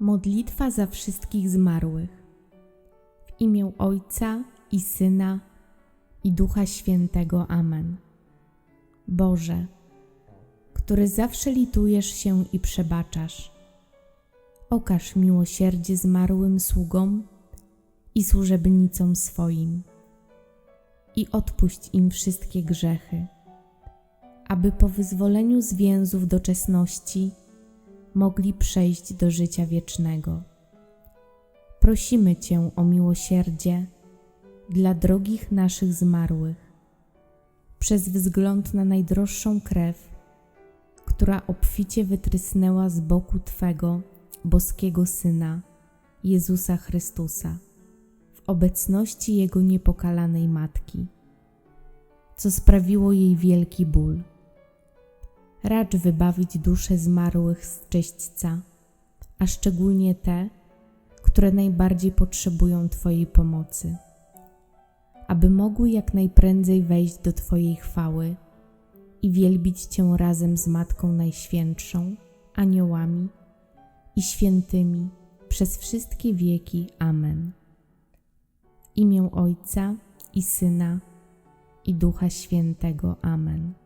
Modlitwa za wszystkich zmarłych. W imię Ojca i Syna i Ducha Świętego. Amen. Boże, który zawsze litujesz się i przebaczasz, okaż miłosierdzie zmarłym sługom i służebnicom swoim i odpuść im wszystkie grzechy, aby po wyzwoleniu z więzów doczesności mogli przejść do życia wiecznego. Prosimy Cię o miłosierdzie dla drogich naszych zmarłych, przez wzgląd na najdroższą krew, która obficie wytrysnęła z boku Twego boskiego Syna, Jezusa Chrystusa, w obecności Jego niepokalanej Matki, co sprawiło jej wielki ból racz wybawić dusze zmarłych z czyśćca, a szczególnie te, które najbardziej potrzebują Twojej pomocy, aby mogły jak najprędzej wejść do Twojej chwały i wielbić Cię razem z Matką Najświętszą, aniołami i świętymi przez wszystkie wieki. Amen. W imię Ojca i Syna i Ducha Świętego. Amen.